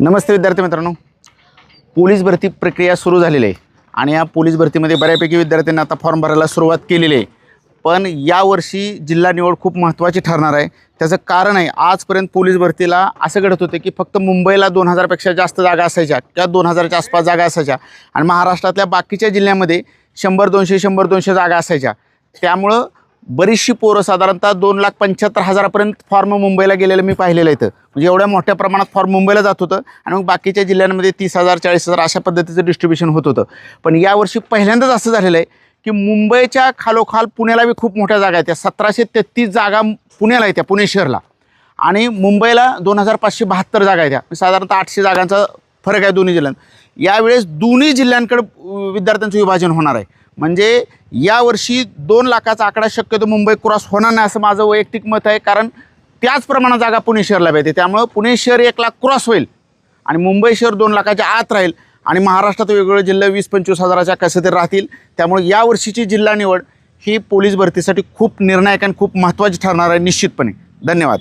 नमस्ते विद्यार्थी मित्रांनो. पोलीस भरती प्रक्रिया सुरू झालेली आहे. आणि या पोलीस भरतीमध्ये बऱ्यापैकी विद्यार्थ्यांनी आता फॉर्म भरायला सुरुवात केलेली आहे. पण यावर्षी जिल्हा निवड खूप महत्त्वाची ठरणार आहे. त्याचं कारण आहे आजपर्यंत पोलीस भरतीला असं घडत होतं की फक्त मुंबईला दोन हजारपेक्षा जास्त जागा असायच्या किंवा दोन हजारच्या आसपास जागा असायच्या आणि महाराष्ट्रातल्या बाकीच्या जिल्ह्यामध्ये शंभर दोनशे शंभर दोनशे जागा असायच्या. त्यामुळं बरीचशी पोरं साधारणतः दोन लाख पंच्याहत्तर हजारापर्यंत फॉर्म मुंबईला गेलेलं मी पाहिलेलं इथं. म्हणजे एवढ्या मोठ्या प्रमाणात फॉर्म मुंबईला जात होतं आणि मग बाकीच्या जिल्ह्यांमध्ये तीस हजार चाळीस हजार अशा पद्धतीचं डिस्ट्रीब्युशन होत होतं. पण यावर्षी पहिल्यांदाच असं झालेलं आहे की मुंबईच्या खालोखाल पुण्याला बी खूप मोठ्या जागा आहेत. त्या सतराशे तेहतीस जागा पुण्याला येत्या पुणे शहरला. आणि मुंबईला दोन हजार पाचशे बहात्तर जागा आहेत त्या म्हणजे साधारणतः आठशे जागांचा फरक आहे दोन्ही जिल्ह्यात. यावेळेस दोन्ही जिल्ह्यांकडे विद्यार्थ्यांचं विभाजन होणार आहे. म्हणजे यावर्षी दोन लाखाचा आकडा शक्यतो मुंबई क्रॉस होणार नाही असं माझं वैयक्तिक मत आहे. कारण त्याच प्रमाणात जागा पुणे शहरला भेटते. त्यामुळं पुणे शहर एक लाख क्रॉस होईल आणि मुंबई शहर दोन लाखाच्या आत राहील आणि महाराष्ट्रात वेगवेगळे जिल्हे वीस पंचवीस हजाराच्या कसे तरी राहतील. त्यामुळे यावर्षीची जिल्हा निवड ही पोलीस भरतीसाठी खूप निर्णायक आणि खूप महत्त्वाची ठरणार आहे निश्चितपणे. धन्यवाद.